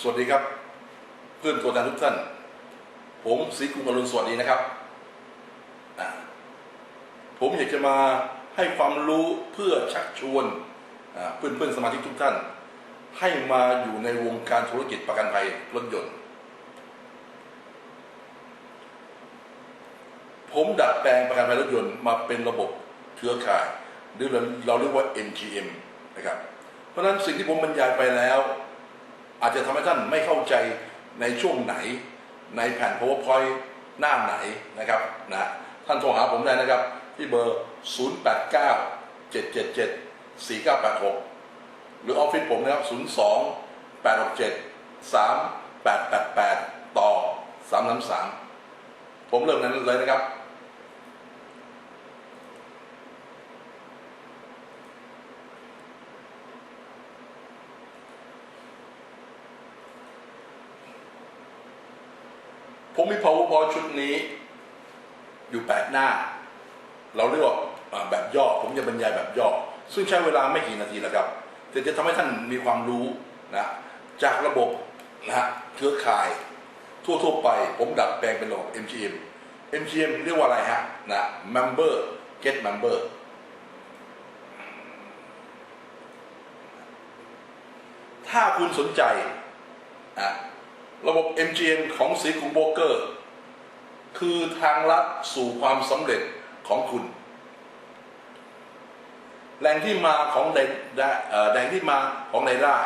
สวัสดีครับ เพื่อนตัวแทนทุกท่าน ผมศรีกรุงอรุณสวัสดีนะครับ ผมอยากจะมาให้ความรู้เพื่อชักชวนเพื่อนเพื่อนสมาชิกทุกท่าน ให้มาอยู่ในวงการธุรกิจประกันภัยรถยนต์ ผมดัดแปลงประกันภัยรถยนต์มาเป็นระบบเครือข่ายหรือเราเรียกว่า NGM นะครับ เพราะนั้นสิ่งที่ผมบรรยายไปแล้ว อาจจะทำให้ท่านไม่เข้าใจในช่วงไหน ในแผ่น powerpoint หน้าไหนนะครับนะท่านโทรหาผมได้นะครับ ที่เบอร์ 089 777 4986 หรือออฟฟิศผมนะครับ 02 867 3888 ต่อ 333 ผมเริ่มนั้นเลยนะครับ ผมมี powerpoint ชุดนี้ อยู่แปดหน้า เราเรียกว่าแบบย่อ ผมจะบรรยายแบบย่อ ซึ่งใช้เวลาไม่กี่นาทีนะครับ แต่จะทำให้ท่านมีความรู้นะ จากระบบนะฮะเครือข่าย ทั่วๆไป ผมดัดแปลงเป็นระบบ MGM MGM เรียกว่าอะไรฮะนะ Member Get Member ถ้าคุณสนใจอะ ระบบ MGM ของสีกรุงโบรเกอร์ คือทางลัดสู่ความสำเร็จของคุณ แหล่งที่มาของแหล่งได้เอ่อแหล่งที่มาของรายได้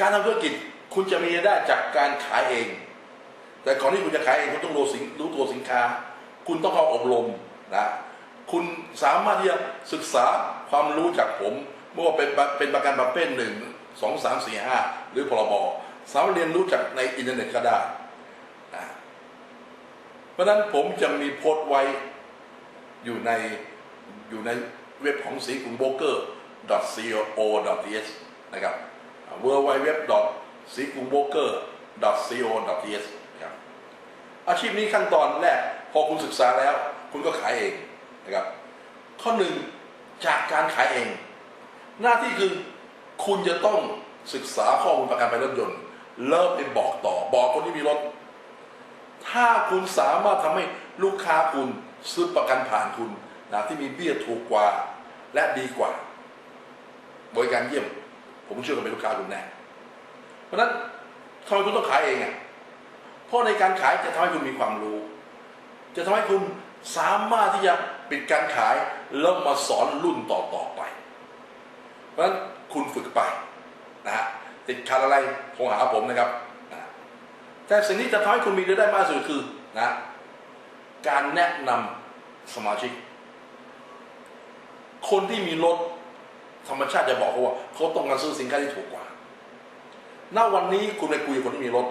การทำธุรกิจคุณจะมีรายได้จากการขายเอง แต่ก่อนที่คุณจะขายเองคุณต้องรู้สินรู้ตัวสินค้า คุณต้องเข้าอบรมนะคุณสามารถที่จะศึกษาความรู้จากผมไม่ว่าเป็นเป็นประกันประเภทหนึ่ง สองสามสี่ห้าหรือพรบสามารถเรียนรู้จากในอินเทอร์เน็ตก็ได้นะเพราะนั้นผมจะมีโพสต์ไว้อยู่ในอยู่ในเว็บของสีกุงโบเกอร์ co.th นะครับ w w w สีกรุงโบเกอร์ co.th ครับอาชีพนี้ขั้นตอนแรก พอคุณศึกษาแล้ว คุณก็ขายเองนะครับข้อหนึ่งจากการขายเอง หน้าที่คือ คุณจะต้องศึกษาข้อมูลประกันภัยรถยนต์ เริ่มไปบอกต่อ บอกคนที่มีรถ ถ้าคุณสามารถทำให้ลูกค้าคุณซื้อประกันผ่านคุณนะที่มีเบี้ยถูกกว่าและดีกว่า บริการเยี่ยม ผมเชื่อกันเป็นลูกค้าคุณแน่เพราะนั้นทำไมคุณต้องขายเองอะเพราะในการขายจะทำให้คุณมีความรู้ จะทำให้คุณสามารถที่จะปิดการขายแล้วมาสอนรุ่นต่อต่อๆไป เพราะฉะนั้น คุณฝึกไปนะฮะติดขัดอะไรโทรหาผมนะครับนะแต่สิ่งที่จะทำให้คุณมีรายได้มากสุดคือนะการแนะนำสมาชิก คนที่มีรถธรรมชาติจะบอกเขาว่าเขาต้องการซื้อสินค้าที่ถูกกว่าณวันนี้คุณไปคุยกับคนที่มีรถ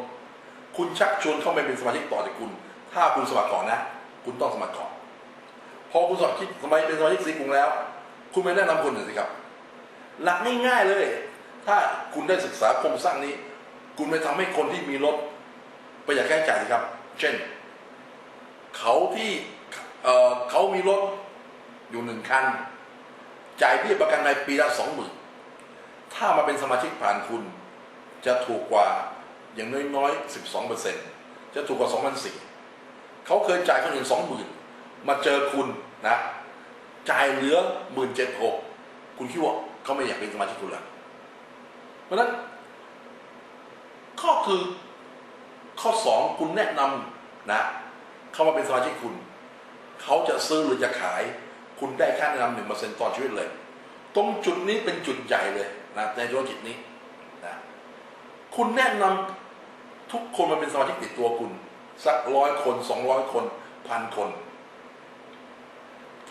คุณชักชวนเข้าไปเป็นสมาชิกต่อจากคุณ ถ้าคุณสมัครก่อนนะ คุณต้องสมัครก่อน พอคุณสมัครที่สมัยเป็นสมาชิกสีกรุงแล้ว คุณไปแนะนำคนอื่นสิครับ หลักง่ายๆเลย ถ้าคุณได้ศึกษาโครงสร้างนี้ คุณไปทำให้คนที่มีรถประหยัดค่าใช้จ่ายสิครับ เช่น เขาที่เอ่อเขามีรถอยู่หนึ่งคัน จ่ายเบี้ยประกันในปีละสองหมื่นถ้ามาเป็นสมาชิกผ่านคุณ จะถูกกว่าอย่างน้อยๆ12เปอร์เซ็นจะถูกกว่า2 0 0 4เขาเคยจ่ายคนอื่น20,000มาเจอคุณนะ จ่ายเหลือ17,600คุณคิดว่า เขาไม่อยากเป็นสมาชิกคุณละเพราะนั้นข้อคือข้อ2คุณแนะนำนะเข้ามาเป็นสมาชิกคุณ เขาจะซื้อหรือจะขาย คุณได้ค่าแนะนำหนึ่งเปอร์เซ็นต์ต่อชีวิตเลย ตรงจุดนี้เป็นจุดใหญ่เลยนะในธุรกิจนี้นะคุณแนะนำทุกคนมาเป็นสมาชิกติดตัวคุณ สักร้อยคนสองร้อยคนพันคน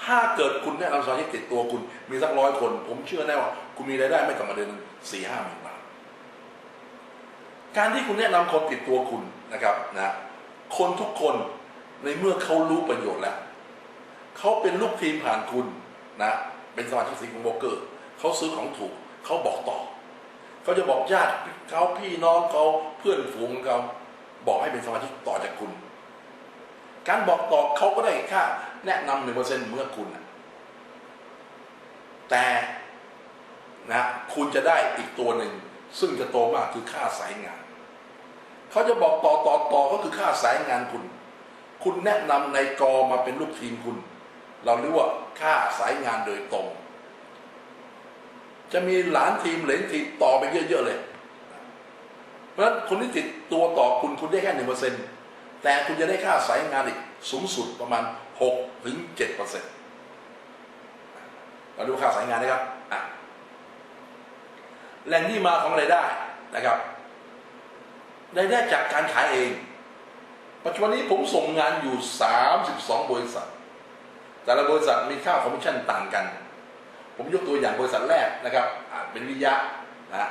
ถ้าเกิดคุณแนะนำสมาชิกติดตัวคุณมีสักร้อยคน ผมเชื่อแน่ว่าคุณมีรายได้ไม่ต่ำกว่าเดือนสี่ห้าหมื่นบาทการที่คุณแนะนำคนติดตัวคุณนะครับนะคนทุกคนในเมื่อเขารู้ประโยชน์แล้วเขาเป็นลูกทีมผ่านคุณนะเป็นสมาชิกสีกรุงโบรกเกอร์เขาซื้อของถูกเขาบอกต่อเขาจะบอกญาติเขาพี่น้องเขาเพื่อนฝูงเขาบอกให้เป็นสมาชิกต่อจากคุณ การบอกต่อเขาก็ได้ค่า แนะนำหนึ่งเปอร์เซ็นต์เมื่อคุณนะแต่นะคุณจะได้อีกตัวหนึ่ง ซึ่งจะโตมากคือค่าสายงาน เขาจะบอกต่อต่อต่อก็คือค่าสายงานคุณ คุณแนะนำในกอมาเป็นลูกทีมคุณ เราเรียกว่าค่าสายงานโดยตรง จะมีหลานทีมเหลนทีมต่อไปเยอะๆเลย เพราะฉะนั้นคนที่ติดตัวต่อคุณคุณได้แค่หนึ่งเปอร์เซ็นต์แต่คุณจะได้ค่าสายงานอีก สูงสุดประมาณหกถึงเจ็ดเปอร์เซ็นต์เราดูค่าวสายงานนะครับแหล่งที่มาของรายได้นะครับรายได้จากการขายเอง ปัจจุบันนี้ผมส่งงานอยู่ 32 บริษัท แต่ละบริษัทมีค่าคอมมิชชั่นต่างกัน ผมยกตัวอย่างบริษัทแรกนะครับเป็นวิยะนะ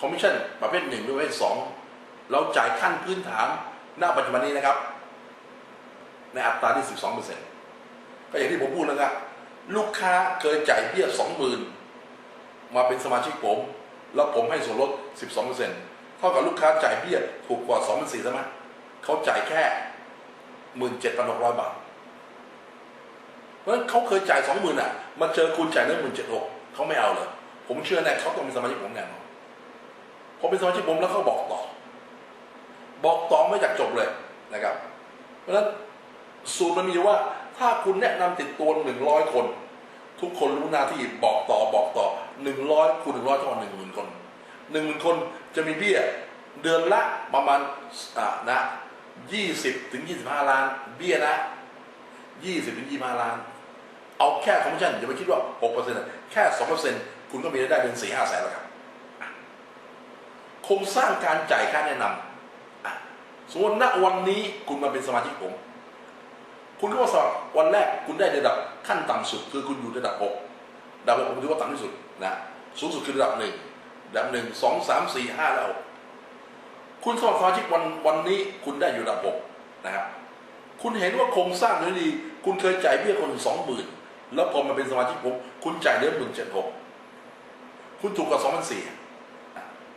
คอมมิชชั่นประเภทหนึ่งหรือประเภทสองเราจ่ายขั้นพื้นฐานณปัจจุบันนี้นะครับ ในอัตราที่ 12เปอร์เซ็นต์ก็อย่างที่ผมพูดนะครับลูกค้าเคยจ่ายเบี้ย20,000มาเป็นสมาชิกผม แล้วผมให้ส่วนลด 12เปอร์เซ็นต์เท่ากับลูกค้าจ่ายเบี้ยถูกกว่า2 4 0 0 0ใช่ไหมเขาจ่ายแค่ 17,600 บาท เพราะฉะนั้นเขาเคยจ่าย 20,000อะมาเจอคุณจ่ายเรื่อง17,600เขาไม่เอาเลยผมเชื่อแน่เขาต้องเป็นสมาชิกผมแน่นอนพอเป็นสมาชิกผมแล้วเขาบอกต่อ บอกต่อไม่จากจบเลยนะครับ เพราะฉะนั้น สูตรมันมีว่า ถ้าคุณแนะนำติดตัวหนึ่งร้อยคน ทุกคนรู้หน้าที่บอกต่อบอกต่อหนึ่งร้อยคูณหนึ่งร้อยเท่ากับหนึ่งหมื่นคนหนึ่งหมื่นคนจะมีเบี้ยเดือนละประมาณอ่านะยี่สิบถึงยี่สิบห้าล้าน เบี้ยนะยี่สิบถึงยี่ห้าล้าน เอาแค่คอมมิชชั่นอย่าไปคิดว่าหกเปอร์เซ็นต์แค่สองเปอร์เซ็นต์คุณก็มีรายได้เดือนสี่ห้าแสนแล้วครับโครงสร้างการจ่ายค่าแนะนำอะสมมติณวันนี้คุณมาเป็นสมาชิกผม คุณก็มาสมัครวันแรกคุณได้ระดับขั้นต่ำสุด คือคุณอยู่ระดับหกระดับหกผมถือว่าต่ำที่สุดนะสูงสุดคือระดับหนึ่งระดับหนึ่งสองสามสี่ห้าแล้ว คุณสมัครสมาชิกวันวันนี้คุณได้อยู่ระดับหกนะครับคุณเห็นว่าโครงสร้างนี้ดี คุณเคยจ่ายเบี้ยคนสองหมื่นแล้วพอมาเป็นสมาชิกผมคุณจ่ายเดือนหมื่นเจ็ดหกคุณถูกกว่าสองพันสี่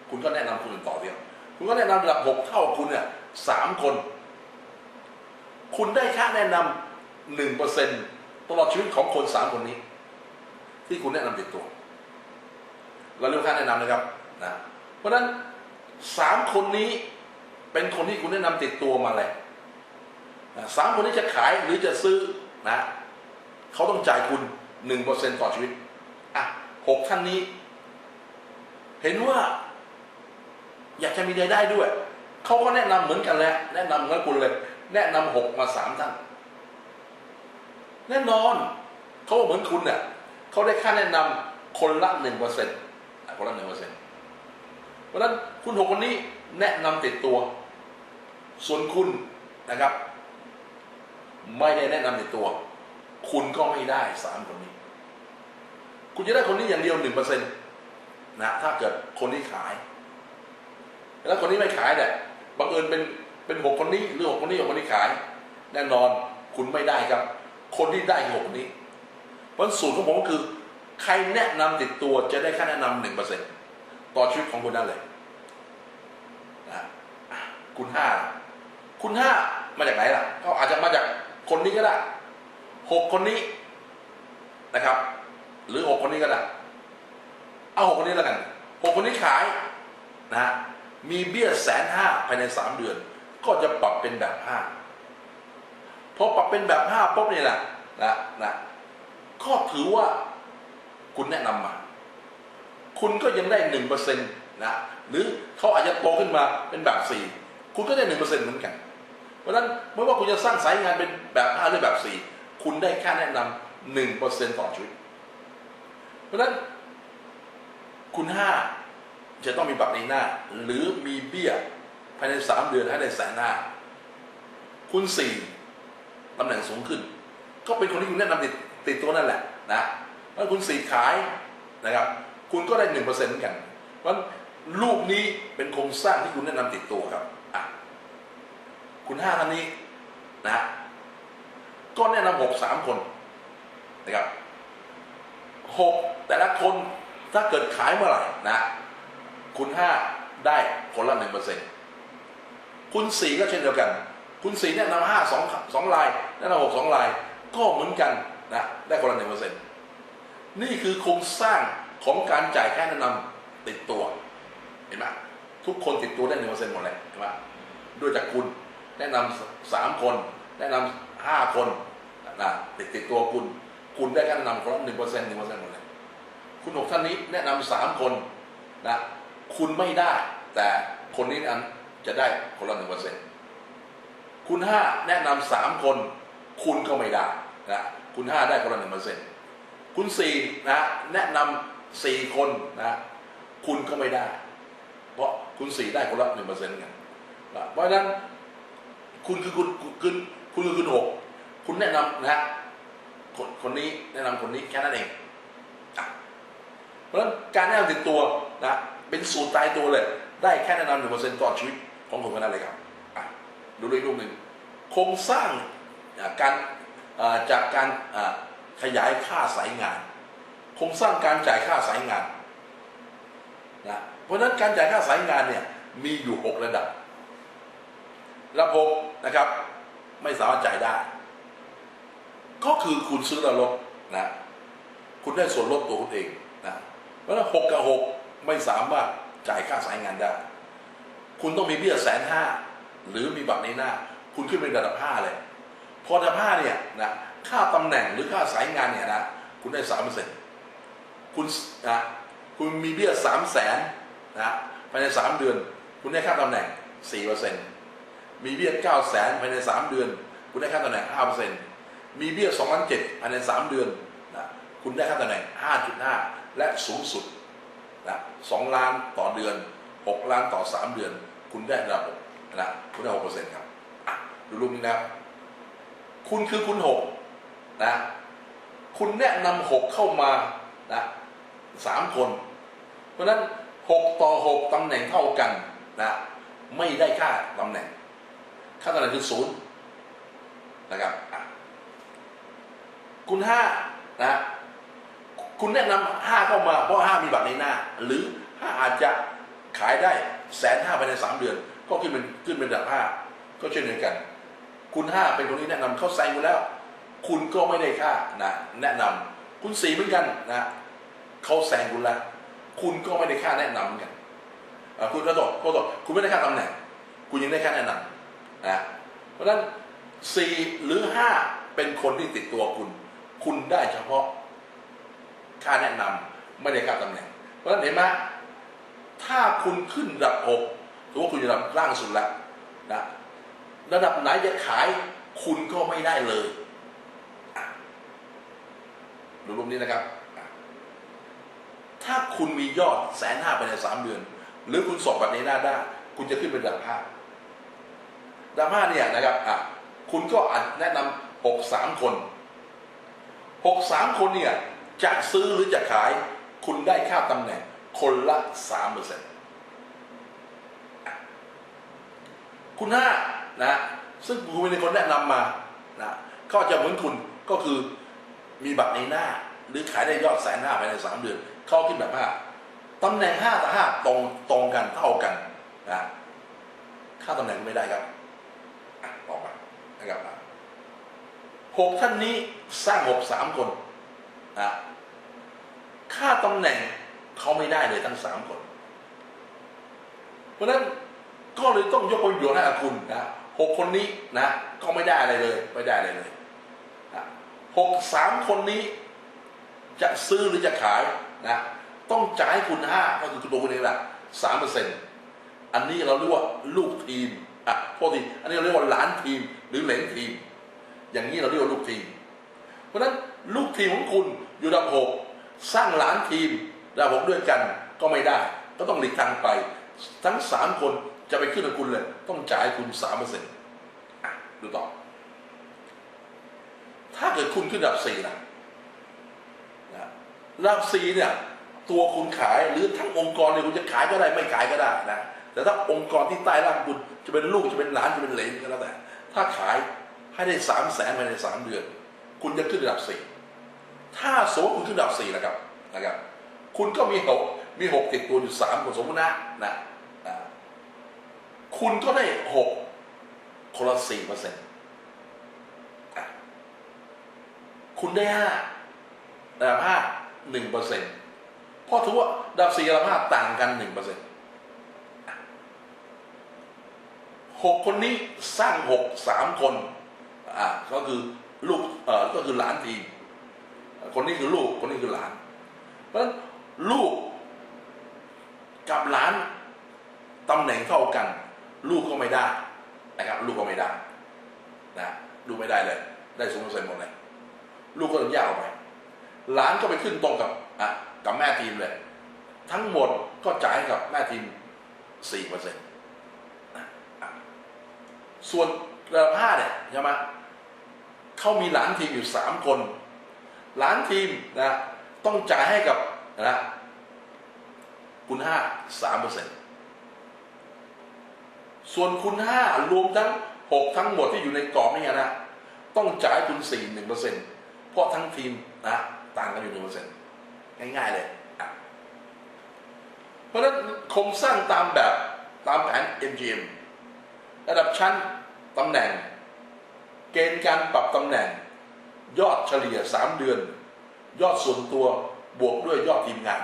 คุณก็แนะนำคนอื่นต่อเดียวคุณก็แนะนำระดับหกเท่าคุณเนี่ยสามคน คุณได้ค่าแนะนำหนึ่งเปอร์เซ็นตลอดชีวิตของคนสามคนนี้ ที่คุณแนะนำติดตัว เราเรียกค่าแนะนำนะครับนะเพราะฉะนั้นสามคนนี้เป็นคนที่คุณแนะนำติดตัวมาแหละนะสามคนนี้จะขายหรือจะซื้อนะเขาต้องจ่ายคุณหนึ่งเปอร์เซ็นต่อชีวิตอะหกท่านนี้ เห็นว่า อยากจะมีรายได้ด้วย เขาก็แนะนำเหมือนกันแหละแนะนำเหมือนคุณเลย แนะนำหกมาสามท่าน แน่นอนเขาเหมือนคุณเนี่ยเขาได้ค่าแนะนำคนละหนึ่งเปอร์เซ็นต์คนละหนึ่งเปอร์เซ็นต์เพราะฉะนั้นคุณหกคนนี้แนะนำติดตัว ส่วนคุณนะครับ ไม่ได้แนะนำติดตัว คุณก็ไม่ได้สามคนนี้ คุณจะได้คนนี้อย่างเดียวหนึ่งเปอร์เซ็นต์นะถ้าเกิดคนที่ขาย แล้วคนที่ไม่ขายเนี่ยบังเอิญเป็น เป็นหกคนนี้หรือหกคนนี้หกคนนี้ขาย แน่นอนคุณไม่ได้ครับ คนที่ได้หกคนนี้ เพราะสูตรของผมก็คือ ใครแนะนำติดตัวจะได้ค่าแนะนำหนึ่งเปอร์เซ็นต์ต่อชีวิตของคุณนั่นเลยนะคุณห้าคุณห้ามาจากไหนล่ะ ก็อาจจะมาจากคนนี้ก็ได้หกคนนี้นะครับ หรือหกคนนี้ก็ได้เอาหกคนนี้แล้วกันหกคนนี้ขายนะฮะมีเบี้ยแสนห้าภายในสามเดือน ก็จะปรับเป็นแบบห้าพอปรับเป็นแบบห้าปุ๊บนี่แหละนะนะก็ถือว่าคุณแนะนำมา คุณก็ยังได้หนึ่งเปอร์เซ็นต์นะหรือเขาอาจจะโตขึ้นมาเป็นแบบสี่คุณก็ได้หนึ่งเปอร์เซ็นต์เหมือนกัน เพราะฉะนั้นไม่ว่าคุณจะสร้างสายงานเป็นแบบห้าหรือแบบสี่คุณได้ค่าแนะนำหนึ่งเปอร์เซ็นต์ต่อชีวิตเพราะฉะนั้นคุณห้าจะต้องมีบัตรในหน้า หรือมีเบี้ย ภายในสามเดือนให้ได้แสนห้าคุณสี่ตำแหน่งสูงขึ้น ก็เป็นคนที่คุณแนะนำติดติดตัวนั่นแหละนะเพราคุณสี่ขายนะครับ คุณก็ได้หนึ่งเปอร์เซ็นต์เหมือนกัน เพราะรูปนี้เป็นโครงสร้างที่คุณแนะนำติดตัวครับอะคุณห้าท่านนี้นะก็แนะนำหกสามคนนะครับหกแต่ละคนถ้าเกิดขายเมื่อไหร่นะ คุณห้าได้คนละหนึ่งเปอร์เซ็นต์ คุณสี่ก็เช่นเดียวกัน คุณสี่แนะนำห้าสองสองลายแนะนำหกสองลาย ก็เหมือนกันนะได้คนละหนึ่งเปอร์เซ็นต์นี่คือโครงสร้างของการจ่ายค่าแนะนำติดตัว เห็นไหมทุกคนติดตัวได้หนึ่งเปอร์เซ็นต์หมดเลยเห็นไหมด้วยจากคุณแนะนำสามคน แนะนำห้าคนนะติดติดตัวคุณ คุณได้ค่าแนะนำคนละหนึ่งเปอร์เซ็นต์หนึ่งเปอร์เซ็นต์หมดเลยคุณหกท่านนี้แนะนำสามคนนะคุณไม่ได้ แต่คนนี้นั้น จะได้คนละหนึ่งเปอร์เซ็นต์คุณห้าแนะนำสามคนคุณก็ไม่ได้นะคุณห้าได้คนละหนึ่งเปอร์เซ็นต์คุณสี่นะแนะนำสี่คนนะคุณก็ไม่ได้ เพราะคุณสี่ได้คนละหนึ่งเปอร์เซ็นต์กันนะเพราะฉะนั้นคุณคือคุณคุณคุณคือคุณหกคุณแนะนำนะคนคนนี้แนะนำคนนี้แค่นั้นเองเพราะฉะนั้นการแนะนำติดตัวนะเป็นสูตรตายตัวเลย ได้แค่แนะนำหนึ่งเปอร์เซ็นต์ต่อชีวิต ของคนคนนั้นเลยครับดูด้วยรูปหนึ่งโครงสร้างการจากการขยายค่าสายงาน โครงสร้างการจ่ายค่าสายงานนะเพราะฉะนั้นการจ่ายค่าสายงานเนี่ยมีอยู่หกระดับ ระบบนะครับไม่สามารถจ่ายได้ ก็คือคุณซื้อแล้วลดนะคุณได้ส่วนลดตัวคุณเองนะเพราะฉะนั้นหกกับหกไม่สามารถจ่ายค่าสายงานได้ คุณต้องมีเบี้ยแสนห้าหรือมีบัตรในหน้า คุณขึ้นเป็นระดับห้าเลยพอระดับห้าเนี่ยนะค่าตำแหน่งหรือค่าสายงานเนี่ยนะคุณได้สามเปอร์เซ็นต์คุณนะคุณมีเบี้ยสามแสนนะภายในสามเดือน คุณได้ค่าตำแหน่งสี่เปอร์เซ็นต์มีเบี้ยเก้าแสนภายในสามเดือน คุณได้ค่าตำแหน่งห้าเปอร์เซ็นต์มีเบี้ยสองล้านเจ็ดภายในสามเดือนนะคุณได้ค่าตำแหน่งห้าจุดห้าและสูงสุดนะสองล้านต่อเดือนหกล้านต่อสามเดือน คุณได้ระดับหกนะคุณได้หกเปอร์เซ็นต์ครับดูรูปนี้นะคุณคือคุณหกนะคุณแนะนำหกเข้ามานะสามคน เพราะนั้นหกต่อหกตำแหน่งเท่ากันนะไม่ได้ค่าตำแหน่ง ค่าตำแหน่งคือศูนย์นะครับคุณห้านะคุณแนะนำห้าเข้ามาเพราะห้ามีบัตรในหน้า หรือห้าอาจจะขายได้ แสนห้าภายในสามเดือน ก็ขึ้นเป็นขึ้นเป็นดับห้าก็เช่นเดียวกัน คุณห้าเป็นคนที่แนะนำเขาแซงคุณแล้ว คุณก็ไม่ได้ค่านะแนะนำคุณสี่เหมือนกันนะเขาแซงคุณแล้วคุณก็ไม่ได้ค่าแนะนำเหมือนกันคุณก็ตกก็ตกคุณไม่ได้ค่าตำแหน่ง คุณยังได้ค่าแนะนำนะเพราะฉะนั้นสี่หรือห้าเป็นคนที่ติดตัวคุณ คุณได้เฉพาะค่าแนะนำไม่ได้ค่าตำแหน่ง เพราะฉะนั้นเห็นไหม ถ้าคุณขึ้นระดับหกถือว่าคุณอยู่ระดับล่างสุดแล้วนะระดับไหนจะขายคุณก็ไม่ได้เลยดูรูปนี้นะครับ ถ้าคุณมียอดแสนห้าภายในสามเดือน หรือคุณสอบบัตรในหน้าได้คุณจะขึ้นเป็นระดับห้าระดับห้าเนี่ยนะครับอะคุณก็อาจแนะนำหกสามคนหกสามคนเนี่ยจะซื้อหรือจะขาย คุณได้ค่าตำแหน่ง คนละสามเปอร์เซ็นต์คุณห้านะซึ่งคุณเป็นคนแนะนำมานะก็จะเหมือนคุณก็คือมีบัตรในหน้า หรือขายได้ยอดแสนห้าภายในสามเดือน เข้าขึ้นแบบห้าตำแหน่งห้าต่อห้าตรงตรงกันเท่ากันนะค่าตำแหน่งไม่ได้ครับอะต่อมานะครับหกท่านนี้สร้างหกสามคนนะค่าตำแหน่ง เขาไม่ได้เลยทั้งสามคน เพราะนั้นก็เลยต้องยกประโยชน์ให้กับคุณนะหกคนนี้นะก็ไม่ได้อะไรเลยไม่ได้อะไรเลยหกสามคนนี้จะซื้อหรือจะขายนะต้องจ่ายคุณห้าก็คือตัวคุณเองแหละสามเปอร์เซ็นต์อันนี้เราเรียกว่าลูกทีมอะโทษทีอันนี้เราเรียกว่าหลานทีมหรือเหลนทีม อย่างนี้เราเรียกว่าลูกทีม เพราะฉะนั้นลูกทีมของคุณอยู่ดับหกสร้างหลานทีม ระดับหกด้วยกันก็ไม่ได้ ก็ต้องหลีกทางไป ทั้งสามคนจะไปขึ้นกับคุณเลย ต้องจ่ายคุณสามเปอร์เซ็นต์ดูต่อ ถ้าเกิดคุณขึ้นดับสี่นะนะระดับสี่เนี่ย ตัวคุณขายหรือทั้งองค์กรเนี่ยคุณจะขายก็ได้ไม่ขายก็ได้นะแต่ถ้าองค์กรที่ใต้ร่างคุณจะเป็นลูกจะเป็นหลานจะเป็นเหลนก็แล้วแต่ ถ้าขายให้ได้สามแสนภายในสามเดือน คุณจะขึ้นระดับสี่ถ้าสมมติคุณขึ้นระดับสี่นะครับนะครับ คุณก็มีหกมีหกติดตัวอยู่สามคนสมมตินะนะนะคุณก็ได้หกคนละสี่เปอร์เซ็นต์คุณได้ห้าระดับห้าหนึ่งเปอร์เซ็นต์เพราะถือว่าระดับสี่ระดับห้าต่างกันหนึ่งเปอร์เซ็นต์หกคนนี้สร้างหกสามคนอ่าก็คือลูกเอ่อก็คือหลานทีมคนนี้คือลูกคนนี้คือหลาน เพราะฉะนั้น ลูกกับหลานตำแหน่งเท่ากัน ลูกก็ไม่ได้นะครับ ลูกก็ไม่ได้นะลูกไม่ได้เลย ได้สูงเปอร์เซ็นต์หมดเลยลูกก็ต้องยากออกไปหลานก็ไปขึ้นตรงกับอะกับแม่ทีมเลย ทั้งหมดก็จ่ายให้กับแม่ทีมสี่เปอร์เซ็นต์ส่วนระดับห้าเนี่ยใช่ไหมเขามีหลานทีมอยู่สามคน หลานทีมนะต้องจ่ายให้กับ นะคุณห้าสามเปอร์เซ็นต์ส่วนคุณห้ารวมทั้งหกทั้งหมดที่อยู่ในกรอบนี่นะต้องจ่ายคุณสี่หนึ่งเปอร์เซ็นต์เพราะทั้งทีมนะต่างกันอยู่หนึ่งเปอร์เซ็นต์ง่ายๆเลยเพราะฉะนั้นโครงสร้างตามแบบตามแผน MGM ระดับชั้นตำแหน่ง เกณฑ์การปรับตำแหน่ง ยอดเฉลี่ย 3 เดือน ยอดส่วนตัว บวกด้วยยอดทีมงาน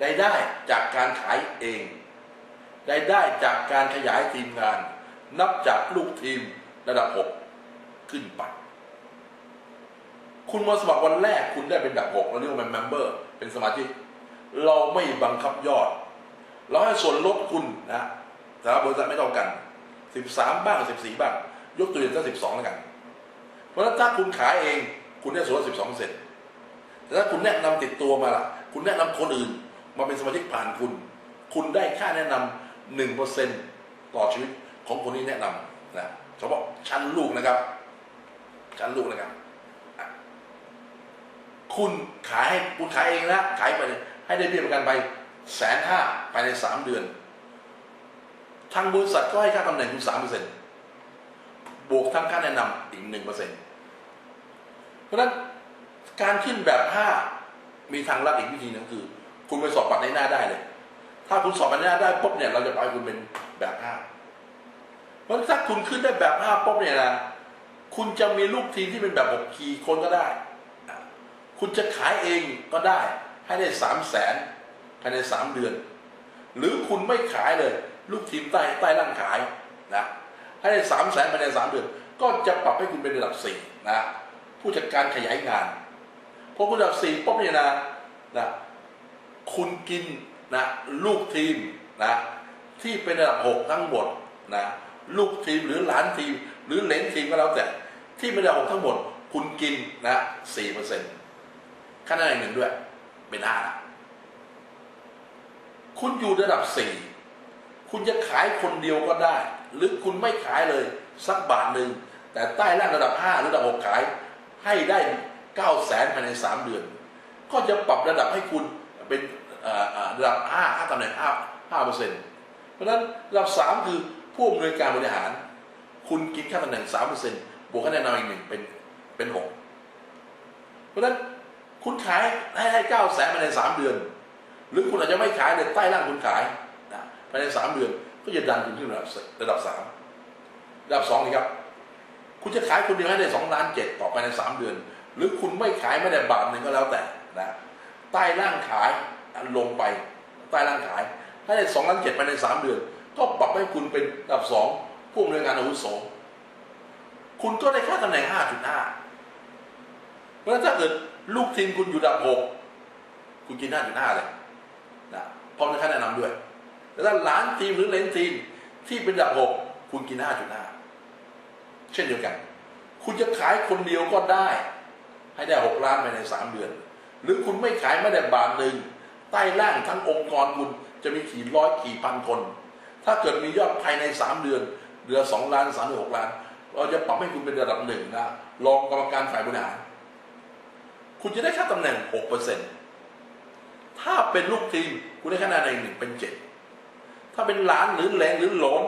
ได้ได้จากการขายเองได้ได้จากการขยายทีมงาน นับจากลูกทีมระดับ 6 ขึ้นไป คุณมาสมัครวันแรกคุณได้เป็นแบบ6เราเรียกว่าเป็นเมมเบอร์ เป็นสมาชิก เราไม่บังคับยอด เราให้ส่วนลดคุณนะแต่ละบริษัทไม่เท่ากัน 13 บ้าง 14 บ้าง ยกตัวอย่างสัก12 แล้วกัน เพราะฉะนั้นถ้าคุณขายเอง คุณได้ส่วนลด12เซนต่ ถ้าคุณแนะนำติดตัวมาล่ะ คุณแนะนำคนอื่น มาเป็นสมาชิกผ่านคุณ คุณได้ค่าแนะนำ1%ต่อชีวิตของคนที่แนะนำนะเฉพาะชั้นลูกนะครับ ชั้นลูกนะครับ คุณขายให้คุณขายเองนะขายไปให้ได้เบี้ยประกันไปแสนห้าภายในสามเดือน ทางบริษัทก็ให้ค่าตำแหน่งคุณสามเปอร์เซ็นต์บวกทั้งค่าแนะนำอีกหนึ่งเปอร์เซ็นต์เพราะฉะนั้น การขึ้นแบบห้ามีทางลัดอีกวิธีหนึงคือ คุณไปสอบปัดในหน้าได้เลย ถ้าคุณสอบปัดในหน้าได้ปุ๊บเนี่ย เราจะไปคุณเป็นแบบห้าเพราะฉะนั้นถ้าคุณขึ้นได้แบบห้าปุ๊บเนี่ยนะคุณจะมีลูกทีมที่เป็นแบบหกคีย์คนก็ได้ คุณจะขายเองก็ได้ ให้ได้สามแสนภายในสามเดือน หรือคุณไม่ขายเลย ลูกทีมใต้ใต้ร่างขายนะให้ได้สามแสนภายในสามเดือน ก็จะปรับให้คุณเป็นระดับสี่นะผู้จัดการขยายงาน พอคุณระดับสี่ปุ๊บเนี่ยนะนะคุณกินนะลูกทีมนะที่เป็นระดับหกทั้งหมดนะลูกทีมหรือหลานทีม หรือเหลนทีมก็แล้วแต่ ที่เป็นระดับหกทั้งหมด คุณกินนะสี่เปอร์เซ็นต์ค่าแนนหนึ่งด้วย เป็นห้าละคุณอยู่ระดับสี่คุณจะขายคนเดียวก็ได้ หรือคุณไม่ขายเลยสักบาทหนึ่งแต่ใต้ล่างระดับห้าหรือระดับหกขายให้ได้ เก้าแสนภายในสามเดือน ก็จะปรับระดับให้คุณเป็นระดับห้าห้าตำแหน่งห้าห้าเปอร์เซ็นต์เพราะฉะนั้นระดับสามคือผู้อำนวยการบริหาร คุณกินค่าตำแหน่งสามเปอร์เซ็นต์บวกคะแนนนำอีกหนึ่งเป็นเป็นหกเพราะฉะนั้นคุณขายให้ให้เก้าแสนภายในสามเดือน หรือคุณอาจจะไม่ขายเลยใต้ล่างคุณขายนะภายในสามเดือนก็จะดันคุณขึ้นระดับระดับสามระดับสองนี่ครับ คุณจะขายคนเดียวให้ได้สองล้านเจ็ดต่อภายในสามเดือน หรือคุณไม่ขายไม่ได้บาทหนึ่งก็แล้วแต่นะใต้ล่างขายลงไปใต้ล่างขายให้ได้สองล้านเจ็ดภายในสามเดือน ก็ปรับให้คุณเป็นดับสองผู้อำนวยการอาวุโสคุณก็ได้ค่าตำแหน่งห้าจุดห้าเพราะฉะนั้นถ้าเกิดลูกทีมคุณอยู่ดับหกคุณกินห้าจุดห้าเลยนะพร้อมในค่าแนะนำด้วยแต่ถ้าหลานทีมหรือเลนทีมที่เป็นดับหกคุณกินห้าจุดห้าเช่นเดียวกัน คุณจะขายคนเดียวก็ได้ ให้ได้หกล้านภายในสามเดือน หรือคุณไม่ขายไม่ได้บาทหนึ่งใต้ล่างทั้งองค์กรคุณจะมีกี่ร้อยกี่พันคน ถ้าเกิดมียอดภายในสามเดือนเหลือสองล้านสามหรือหกล้าน เราจะปรับให้คุณเป็นระดับหนึ่งนะรองกรรมการฝ่ายบริหารคุณจะได้ค่าตำแหน่งหกเปอร์เซ็นต์ถ้าเป็นลูกทีมคุณได้คะแนนในหนึ่งเป็นเจ็ดถ้าเป็นหลานหรือแหลงหรือหลน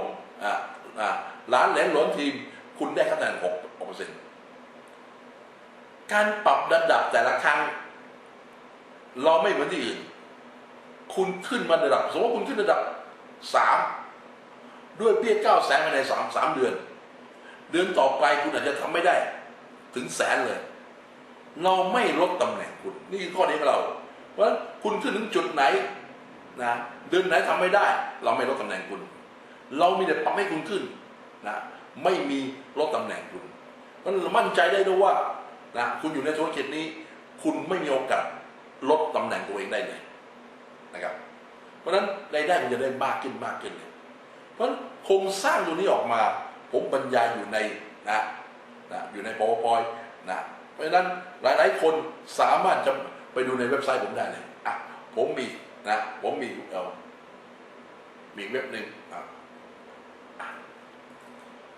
อ่าอ่าหลานแหลงหลนทีม คุณได้คะแนนหกเปอร์เซ็นต์ การปรับระดับแต่ละครั้ง เราไม่เหมือนที่อื่น คุณขึ้นมาระดับ สมมติว่าคุณขึ้นระดับสามด้วยเบี้ยเก้าแสนภายในสามสามเดือน เดือนต่อไปคุณอาจจะทำไม่ได้ ถึงแสนเลย เราไม่ลดตำแหน่งคุณ นี่คือข้อนี้ของเราเพราะฉะนั้นคุณขึ้นถึงจุดไหนนะเดือนไหนทำไม่ได้ เราไม่ลดตำแหน่งคุณ เรามีแต่ปรับให้คุณขึ้นนะไม่มีลดตำแหน่งคุณเพราะฉะนั้นเรามั่นใจได้ด้วยว่า นะคุณอยู่ในธุรกิจนี้ คุณไม่มีโอกาสลดตำแหน่งตัวเองได้เลยนะครับ เพราะฉะนั้นรายได้มันจะได้มากขึ้นมากขึ้นเลยเพราะโครงสร้างตัวนี้ออกมา ผมบรรยายอยู่ในนะนะอยู่ใน powerpoint นะเพราะฉะนั้นหลาย ๆ คนสามารถจะไปดูในเว็บไซต์ผมได้เลยอะผมมีนะผมมีเออมีเว็บหนึ่งอะ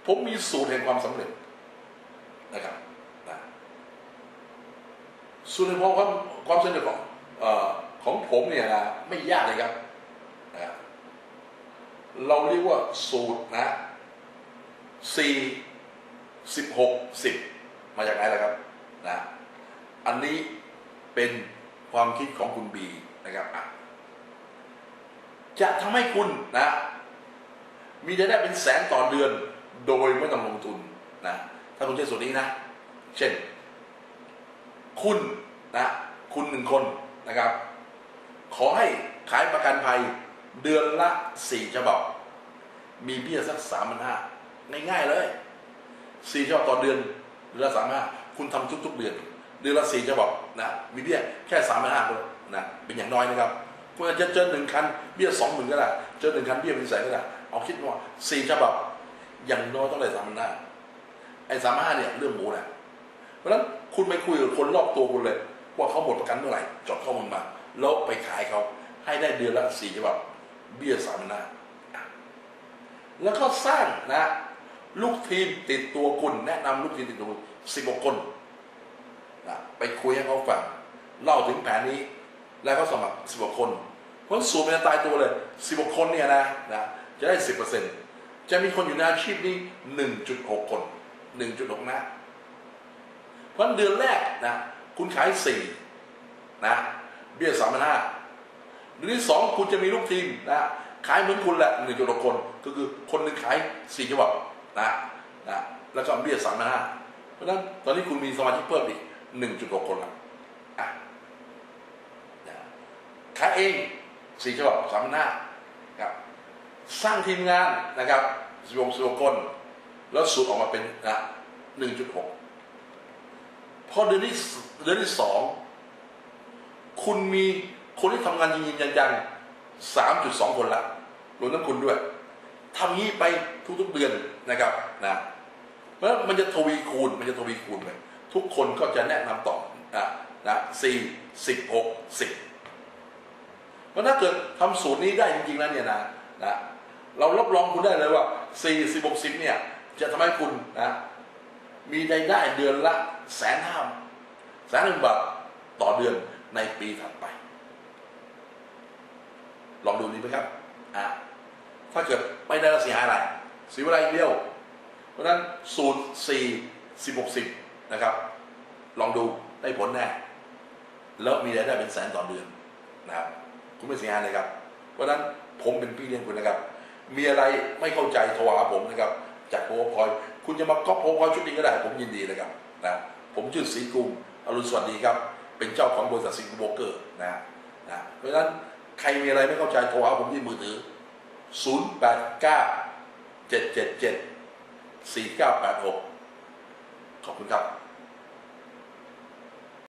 ผมมีสูตรแห่งความสำเร็จนะครับ นะสูตรแห่งความความสำเร็จของเอ่อของผมเนี่ยนะไม่ยากเลยครับนะเราเรียกว่าสูตรนะสี่สิบหกสิบมาจากไหนล่ะครับนะอันนี้เป็นความคิดของคุณบีนะครับะจะทำให้คุณนะ มีรายได้เป็นแสนต่อเดือนโดยไม่ต้องลงทุนนะถ้าคุณใช้สูตรนี้นะ เช่น คุณนะคุณหนึ่งคนนะครับ ขอให้ขายประกันภัยเดือนละสี่ฉบับ มีเบี้ยสักสามพันห้าง่ายๆเลยสี่ฉบับต่อเดือนเดือนละสามห้าคุณทำทุก ๆ เดือน เดือนละสี่ฉบับนะมีเบี้ยแค่สามพันห้านะเป็นอย่างน้อยนะครับคุณอาจจะเจอหนึ่งคันเบี้ยสองหมื่นก็ได้เจอหนึ่งคันเบี้ยเป็นแสนก็ได้เอาคิดว่าสี่ฉบับอย่างน้อยต้องได้สามพันห้าไอ้สามห้าเนี่ยเรื่องหมูนะเพราะฉะนั้น คุณไปคุยกับคนรอบตัวคุณเลย ว่าเขาหมดประกันเมื่อไหร่จดข้อมูลมาแล้วไปขายเขาให้ได้เดือนละสี่ฉบับเบี้ยสามพันห้าแล้วก็สร้างนะลูกทีมติดตัวคุณแนะนำลูกทีมติดตัวสิบกคนนะไปคุยให้เขาฟังเล่าถึงแผนนี้ แล้วก็สมัครสิบกคน เพราะสูตรมันจะตายตัวเลยสิบกคนเนี่ยนะนะจะได้สิบเปอร์เซ็นต์จะมีคนอยู่ในอาชีพนี้หนึ่งจุดหกคนหนึ่งจุดหกนะ เพราะเดือนแรกนะคุณขายสี่นะเบี้ยสามพันห้าเดือนที่สองคุณจะมีลูกทีมนะขายเหมือนคุณแหละหนึ่งจุดหกคนก็คือคนหนึ่งขายสี่ฉบับนะนะแล้วก็เบี้ยสามพันห้าเพราะฉะนั้นตอนนี้คุณมีสมาชิกเพิ่มอีกหนึ่งจุดหกคนละอะนะขายเองสี่ฉบับสามพันห้าครับสร้างทีมงานนะครับสิบหกสิบหกคน แล้วสูตรออกมาเป็นนะหนึ่งจุดหก พอเดือนที่เดือนที่สองคุณมีคนที่ทำงานจริงๆจังๆสามจุดสองคนละรวมทั้งคุณด้วยทำงี้ไปทุกๆเดือนนะครับนะเพราะมันจะทวีคูณมันจะทวีคูณไปทุกคนก็จะแนะนำต่อนะนะสี่สิบหกสิบเพราะถ้าเกิดทำสูตรนี้ได้จริงๆแล้วเนี่ยนะนะเรารับรองคุณได้เลยว่าสี่สิบหกสิบเนี่ยจะทำให้คุณนะ มีรายได้เดือนละแสนห้าแสนหนึ่งบาทต่อเดือนในปีถัดไป ลองดูดีไหมครับอะถ้าเกิดไม่ได้เสียหายอะไรเสียเวลาอีกเดียว เพราะนั้นสูตรสี่สิบหกสิบนะครับ ลองดูได้ผลแน่แล้วมีรายได้เป็นแสนต่อเดือนนะครับคุณไม่เสียหายเลยครับ เพราะฉะนั้นผมเป็นพี่เลี้ยงคุณนะครับ มีอะไรไม่เข้าใจโทรหาผมนะครับ จากโพพอย คุณจะมาก๊อปโพพอยชุดนี้ก็ได้ ผมยินดีนะครับนะผมชื่อศรีกรุงอรุณสวัสดีครับ เป็นเจ้าของบริษัทสิงคโปร์เกอร์นะนะเพราะฉะนั้นใครมีอะไรไม่เข้าใจโทรหาผมที่มือถือ 0 8 9 7 7 7 4 9 8 6 ขอบคุณครับ